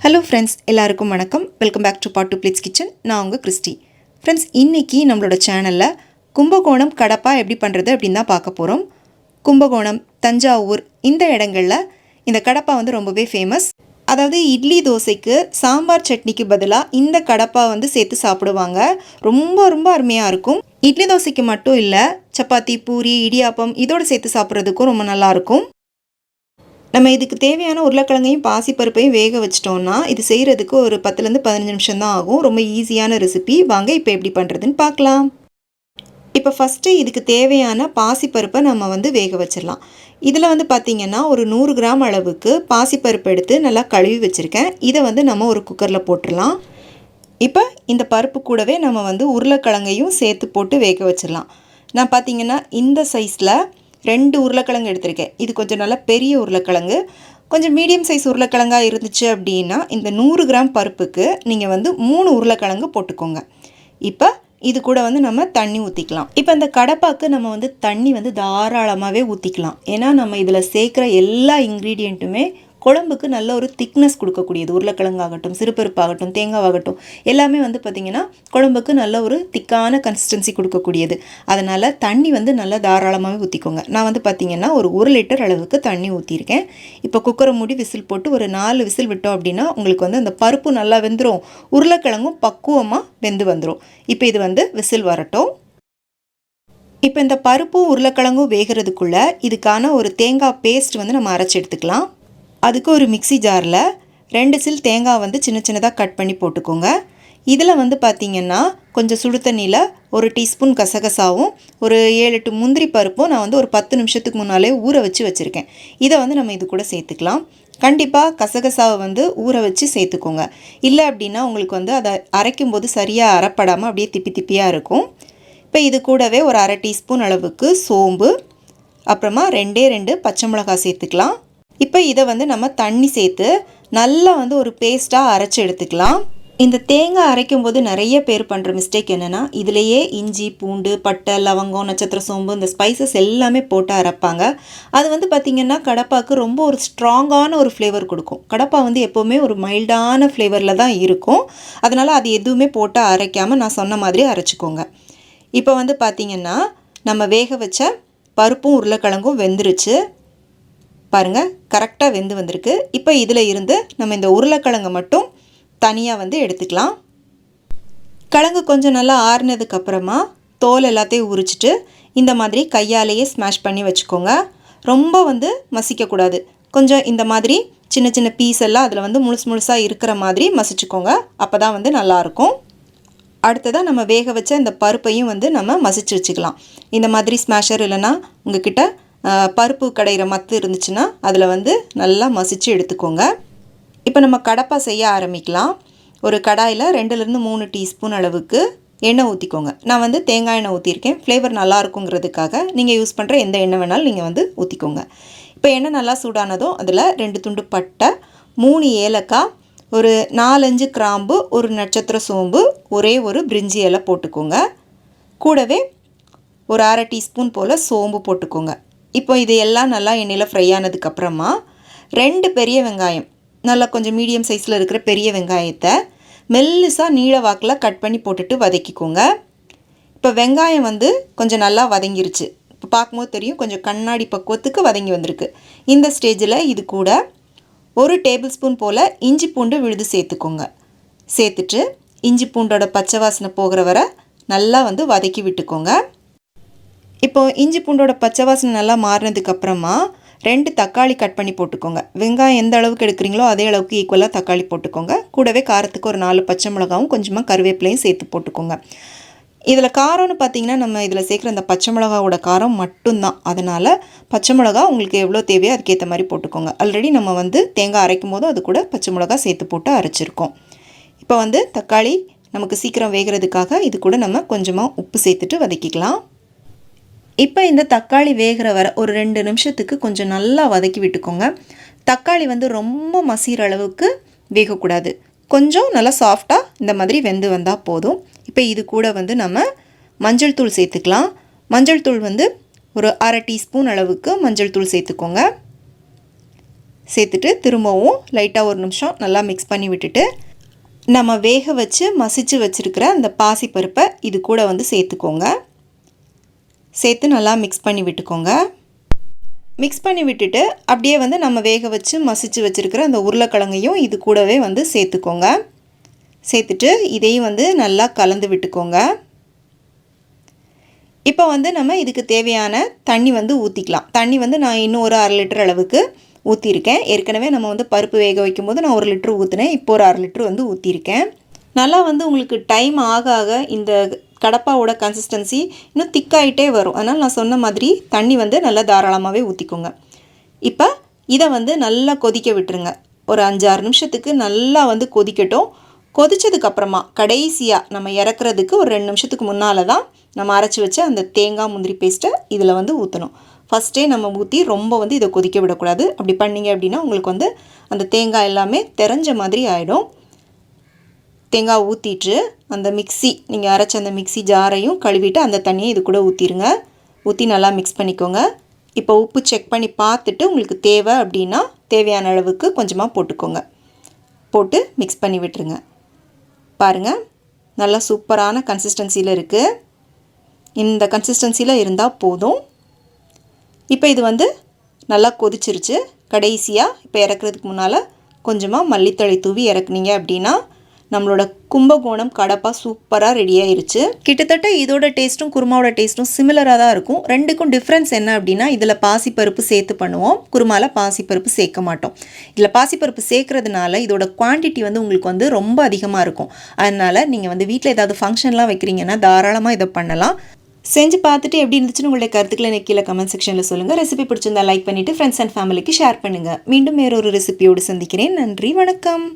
Hello friends எல்லாருக்கும் வணக்கம். Welcome back to பாட்டு பிளேட்ஸ் கிச்சன் நான் உங்கள் கிறிஸ்டி. ஃப்ரெண்ட்ஸ் இன்றைக்கி நம்மளோட சேனலில் கும்பகோணம் கடப்பா எப்படி பண்ணுறது அப்படின்னு தான் பார்க்க போகிறோம் கும்பகோணம் தஞ்சாவூர் இந்த இடங்களில் இந்த கடப்பா வந்து ரொம்பவே ஃபேமஸ் அதாவது இட்லி தோசைக்கு சாம்பார் சட்னிக்கு பதிலாக இந்த கடப்பா வந்து சேர்த்து சாப்பிடுவாங்க. ரொம்ப ரொம்ப அருமையாக இருக்கும். இட்லி தோசைக்கு மட்டும் இல்லை சப்பாத்தி பூரி இடியாப்பம் இதோடு சேர்த்து சாப்பிட்றதுக்கும் ரொம்ப நல்லாயிருக்கும் நம்ம இதுக்கு தேவையான உருளைக்கிழங்கையும் பாசிப்பருப்பையும் வேக வச்சிட்டோம்னா இது செய்கிறதுக்கு ஒரு பத்துலேருந்து பதினஞ்சு நிமிஷம் தான் ஆகும். ரொம்ப ஈஸியான ரெசிபி வாங்க இப்போ எப்படி பண்ணுறதுன்னு பார்க்கலாம். இப்போ ஃபஸ்ட்டு இதுக்கு தேவையான பாசிப்பருப்பை நம்ம வந்து வேக வச்சிடலாம். இதில் வந்து பார்த்திங்கன்னா ஒரு நூறு கிராம் அளவுக்கு பாசிப்பருப்பு எடுத்து நல்லா கழுவி வச்சுருக்கேன். இதை வந்து நம்ம ஒரு குக்கரில் போட்டுடலாம். இப்போ இந்த பருப்பு கூடவே நம்ம வந்து உருளைக்கிழங்கையும் சேர்த்து போட்டு வேக வச்சிடலாம். நான் பார்த்தீங்கன்னா இந்த சைஸில் ரெண்டு உருளைக்கிழங்கு எடுத்திருக்கேன். இது கொஞ்சம் நல்லா பெரிய உருளைக்கிழங்கு. கொஞ்சம் மீடியம் சைஸ் உருளைக்கிழங்காக இருந்துச்சு அப்படின்னா இந்த நூறு கிராம் பருப்புக்கு நீங்கள் வந்து மூணு உருளைக்கிழங்கு போட்டுக்கோங்க. இப்போ இது கூட வந்து நம்ம தண்ணி ஊற்றிக்கலாம் இப்போ இந்த கடப்பாக்கு நம்ம வந்து தண்ணி வந்து தாராளமாகவே ஊற்றிக்கலாம் ஏன்னா நம்ம இதில் சேர்க்குற எல்லா இன்க்ரீடியண்ட்டுமே குழம்புக்கு நல்ல ஒரு திக்னஸ் கொடுக்கக்கூடியது. உருளைக்கிழங்காகட்டும் சிறுபருப்பாகட்டும் தேங்காவாகட்டும் எல்லாமே வந்து பார்த்திங்கன்னா குழம்புக்கு நல்ல ஒரு திக்கான கன்சிஸ்டன்சி கொடுக்கக்கூடியது. அதனால் தண்ணி வந்து நல்லா தாராளமாகவே ஊற்றிக்கோங்க நான் வந்து பார்த்திங்கன்னா ஒரு ஒரு லிட்டர் அளவுக்கு தண்ணி ஊற்றிருக்கேன் இப்போ குக்கரை மூடி விசில் போட்டு ஒரு நாலு விசில் விட்டோம் அப்படின்னா உங்களுக்கு வந்து அந்த பருப்பு நல்லா வெந்துடும் உருளைக்கிழங்கும் பக்குவமாக வெந்து வந்துடும் இப்போ இது வந்து விசில் வரட்டும். இப்போ இந்த பருப்பும் உருளைக்கிழங்கும் வேகிறதுக்குள்ளே இதுக்கான ஒரு தேங்காய் பேஸ்ட் வந்து நம்ம அரைச்சி எடுத்துக்கலாம். அதுக்கு ஒரு மிக்சி ஜாரில் ரெண்டு சில் தேங்காய் வந்து சின்ன சின்னதாக கட் பண்ணி போட்டுக்கோங்க. இதில் வந்து பார்த்திங்கன்னா கொஞ்சம் சுடு தண்ணியில் ஒரு டீஸ்பூன் கசகசாவும் ஒரு ஏழு எட்டு முந்திரி பருப்பும் நான் வந்து ஒரு பத்து நிமிஷத்துக்கு முன்னாலே ஊற வச்சு வச்சுருக்கேன். இதை வந்து நம்ம இது கூட சேர்த்துக்கலாம். கண்டிப்பாக கசகசாவை வந்து ஊற வச்சு சேர்த்துக்கோங்க. இல்லை அப்படின்னா உங்களுக்கு வந்து அதை அரைக்கும் போது சரியாக அரைப்படாமல் அப்படியே திப்பி திப்பியாக இருக்கும். இப்போ இது கூடவே ஒரு அரை டீஸ்பூன் அளவுக்கு சோம்பு அப்புறமா ரெண்டே ரெண்டு பச்சை மிளகாய் சேர்த்துக்கலாம். இப்போ இதை வந்து நம்ம தண்ணி சேர்த்து நல்லா வந்து ஒரு பேஸ்ட்டாக அரைச்சி எடுத்துக்கலாம். இந்த தேங்காய் அரைக்கும் போது நிறைய பேர் பண்ணுற மிஸ்டேக் என்னென்னா இதுலேயே இஞ்சி பூண்டு பட்டை லவங்கம் நட்சத்திர சோம்பு இந்த ஸ்பைசஸ் எல்லாமே போட்டு அரைப்பாங்க. அது வந்து பார்த்திங்கன்னா கடப்பாவுக்கு ரொம்ப ஒரு ஸ்ட்ராங்கான ஒரு ஃப்ளேவர் கொடுக்கும். கடப்பா வந்து எப்போவுமே ஒரு மைல்டான ஃப்ளேவரில் தான் இருக்கும். அதனால் அது எதுவுமே போட்டு அரைக்காமல் நான் சொன்ன மாதிரி அரைச்சிக்கோங்க. இப்போ வந்து பார்த்திங்கன்னா நம்ம வேக வச்ச பருப்பும் உருளைக்கிழங்கும் வெந்துருச்சு. பாருங்கள் கரெக்டாக வெந்து வந்திருக்கு. இப்போ இதில் இருந்து நம்ம இந்த உருளைக்கிழங்கை மட்டும் தனியாக வந்து எடுத்துக்கலாம். கிழங்கு கொஞ்சம் நல்லா ஆறுனதுக்கப்புறமா தோல் எல்லாத்தையும் உரிச்சிட்டு இந்த மாதிரி கையாலேயே ஸ்மாஷ் பண்ணி வச்சுக்கோங்க. ரொம்ப வந்து மசிக்கக்கூடாது கொஞ்சம் இந்த மாதிரி சின்ன சின்ன பீஸ் எல்லாம் அதில் வந்து முழுசு முழுசாக இருக்கிற மாதிரி மசிச்சுக்கோங்க. அப்போ தான் வந்து நல்லாயிருக்கும். அடுத்ததாக நம்ம வேக வச்ச இந்த பருப்பையும் வந்து நம்ம மசிச்சு வச்சுக்கலாம். இந்த மாதிரி ஸ்மாஷர் இல்லைன்னா உங்ககிட்ட பருப்பு கடையிற மத்து இருந்துச்சுன்னா அதில் வந்து நல்லா மசித்து எடுத்துக்கோங்க. இப்போ நம்ம கடப்பா செய்ய ஆரம்பிக்கலாம். ஒரு கடாயில் ரெண்டுலேருந்து மூணு டீஸ்பூன் அளவுக்கு எண்ணெய் ஊற்றிக்கோங்க நான் வந்து தேங்காய் எண்ணெய் ஊற்றிருக்கேன் ஃப்ளேவர் நல்லா இருக்குங்கிறதுக்காக நீங்கள் யூஸ் பண்ணுற எந்த எண்ணெய் வேணாலும் நீங்கள் வந்து ஊற்றிக்கோங்க இப்போ எண்ணெய் நல்லா சூடானதும் அதில் ரெண்டு துண்டு பட்டை மூணு ஏலக்காய் ஒரு நாலஞ்சு கிராம்பு ஒரு நட்சத்திர சோம்பு ஒரே ஒரு பிரிஞ்சி இலை போட்டுக்கோங்க. கூடவே ஒரு அரை டீஸ்பூன் போல் சோம்பு போட்டுக்கோங்க. இப்போ இது எல்லாம் நல்லா எண்ணெயில் ஃப்ரை ஆனதுக்கப்புறமா ரெண்டு பெரிய வெங்காயம் நல்லா கொஞ்சம் மீடியம் சைஸில் இருக்கிற பெரிய வெங்காயத்தை மெல்லுசாக நீள வாக்கில் கட் பண்ணி போட்டுட்டு வதக்கிக்கோங்க. இப்போ வெங்காயம் வந்து கொஞ்சம் நல்லா வதங்கிருச்சு. இப்போ பார்க்கும்போது தெரியும் கொஞ்சம் கண்ணாடி பக்குவத்துக்கு வதங்கி வந்திருக்கு. இந்த ஸ்டேஜில் இது கூட ஒரு டேபிள் ஸ்பூன் போல் இஞ்சி பூண்டு விழுது சேர்த்துக்கோங்க. சேர்த்துட்டு இஞ்சி பூண்டோட பச்சை வாசனை போகிற வரை நல்லா வந்து வதக்கி விட்டுக்கோங்க. இப்போது இஞ்சி பூண்டோட பச்சை வாசனை நல்லா மாறினதுக்கப்புறமா ரெண்டு தக்காளி கட் பண்ணி போட்டுக்கோங்க. வெங்காயம் எந்த அளவுக்கு எடுக்கிறீங்களோ அதே அளவுக்கு ஈக்குவலாக தக்காளி போட்டுக்கோங்க. கூடவே காரத்துக்கு ஒரு நாலு பச்சை மிளகாவும் கொஞ்சமாக கருவேப்பிலையும் சேர்த்து போட்டுக்கோங்க. இதில் காரம்னு பார்த்தீங்கன்னா நம்ம இதில் சேர்க்குற அந்த பச்சை மிளகாவோட காரம் மட்டும்தான். அதனால் பச்சை மிளகா உங்களுக்கு எவ்வளோ தேவையோ அதுக்கேற்ற மாதிரி போட்டுக்கோங்க. ஆல்ரெடி நம்ம வந்து தேங்காய் அரைக்கும் போதும் அது கூட பச்சை மிளகா சேர்த்து போட்டு அரைச்சிருக்கோம். இப்போ வந்து தக்காளி நமக்கு சீக்கிரம் வேகிறதுக்காக இது கூட நம்ம கொஞ்சமாக உப்பு சேர்த்துட்டு வதக்கிக்கலாம். இப்போ இந்த தக்காளி வேகிற வர ஒரு ரெண்டு நிமிஷத்துக்கு கொஞ்சம் நல்லா வதக்கி விட்டுக்கோங்க. தக்காளி வந்து ரொம்ப மசிகிற அளவுக்கு வேகக்கூடாது. கொஞ்சம் நல்லா சாஃப்டாக இந்த மாதிரி வெந்து வந்தால் போதும். இப்போ இது கூட வந்து நம்ம மஞ்சள் தூள் சேர்த்துக்கலாம். மஞ்சள் தூள் வந்து ஒரு அரை டீஸ்பூன் அளவுக்கு மஞ்சள் தூள் சேர்த்துக்கோங்க. சேர்த்துட்டு திரும்பவும் லைட்டாக ஒரு நிமிஷம் நல்லா மிக்ஸ் பண்ணி விட்டுட்டு நம்ம வேக வச்சு மசிச்சு வச்சுருக்கிற அந்த பாசிப்பருப்பை இது கூட வந்து சேர்த்துக்கோங்க. சேர்த்து நல்லா மிக்ஸ் பண்ணி விட்டுக்கோங்க. மிக்ஸ் பண்ணி விட்டுட்டு அப்படியே வந்து நம்ம வேக வச்சு மசிச்சு வச்சுருக்கிற அந்த உருளைக்கிழங்கையும் இது கூடவே வந்து சேர்த்துக்கோங்க. சேர்த்துட்டு இதையும் வந்து நல்லா கலந்து விட்டுக்கோங்க. இப்போ வந்து நம்ம இதுக்கு தேவையான தண்ணி வந்து ஊற்றிக்கலாம் தண்ணி வந்து நான் இன்னும் ஒரு அரை லிட்டர் அளவுக்கு ஊற்றிருக்கேன் ஏற்கனவே நம்ம வந்து பருப்பு வேக வைக்கும்போது நான் ஒரு லிட்டர் ஊற்றினேன் இப்போ ஒரு அரை லிட்டர் வந்து ஊற்றிருக்கேன் நல்லா வந்து உங்களுக்கு டைம் ஆக ஆக இந்த கடப்பாவோட கன்சிஸ்டன்சி இன்னும் திக்காயிட்டே வரும். அதனால் நான் சொன்ன மாதிரி தண்ணி வந்து நல்லா தாராளமாகவே ஊற்றிக்கோங்க இப்போ இதை வந்து நல்லா கொதிக்க விட்டுருங்க. ஒரு அஞ்சாறு நிமிஷத்துக்கு நல்லா வந்து கொதிக்கட்டும். கொதிச்சதுக்கப்புறமா கடைசியாக நம்ம இறக்குறதுக்கு ஒரு ரெண்டு நிமிஷத்துக்கு முன்னால் தான் நம்ம அரைச்சி வச்ச அந்த தேங்காய் முந்திரி பேஸ்ட்டை இதில் வந்து ஊற்றணும் ஃபஸ்ட்டே நம்ம ஊற்றி ரொம்ப வந்து இதை கொதிக்க விடக்கூடாது. அப்படி பண்ணிங்க அப்படின்னா உங்களுக்கு வந்து அந்த தேங்காய் எல்லாமே தெரிஞ்ச மாதிரி ஆகிடும் தேங்காய் ஊற்றிட்டு அந்த மிக்ஸி நீங்கள் அரைச்ச அந்த மிக்ஸி ஜாரையும் கழுவிட்டு அந்த தண்ணியை இது கூட ஊற்றிடுங்க ஊற்றி நல்லா மிக்ஸ் பண்ணிக்கோங்க. இப்போ உப்பு செக் பண்ணி பார்த்துட்டு உங்களுக்கு தேவை அப்படின்னா தேவையான அளவுக்கு கொஞ்சமாக போட்டுக்கோங்க. போட்டு மிக்ஸ் பண்ணி விட்டுருங்க. பாருங்கள் நல்லா சூப்பரான கன்சிஸ்டன்சியில் இருக்குது இந்த கன்சிஸ்டன்சியில் இருந்தால் போதும். இப்போ இது வந்து நல்லா கொதிச்சிருச்சு. கடைசியாக இப்போ இறக்குறதுக்கு முன்னால் கொஞ்சமாக மல்லித்தழை தூவி இறக்குனீங்க அப்படின்னா நம்மளோட கும்பகோணம் கடப்பா சூப்பராக ரெடி ஆயிருச்சு. கிட்டத்தட்ட இதோட டேஸ்ட்டும் குருமாவோட டேஸ்ட்டும் சிமிலராக தான் இருக்கும். ரெண்டுக்கும் டிஃப்ரென்ஸ் என்ன அப்படின்னா இதில் பாசிப்பருப்பு சேர்த்து பண்ணுவோம். குருமாவில் பாசிப்பருப்பு சேர்க்க மாட்டோம். இதில் பாசிப்பருப்பு சேர்க்கறதுனால இதோட குவான்டிட்டி வந்து உங்களுக்கு வந்து ரொம்ப அதிகமாக இருக்கும். அதனால் நீங்கள் வந்து வீட்டில் ஏதாவது ஃபங்க்ஷன்லாம் வைக்கிறீங்கன்னா தாராளமாக இதை பண்ணலாம். செஞ்சு பார்த்துட்டு எப்படி இருந்துச்சுன்னு உங்களுடைய கருத்துக்களை எனக்கு கீழே கமெண்ட் செக்ஷனில் சொல்லுங்கள் ரெசிபி பிடிச்சிருந்தா லைக் பண்ணிவிட்டு ஃப்ரெண்ட்ஸ் அண்ட் ஃபேமிலிக்கு ஷேர் பண்ணுங்கள் மீண்டும் வேறொரு ரெசிபியோடு சந்திக்கிறேன். நன்றி வணக்கம்.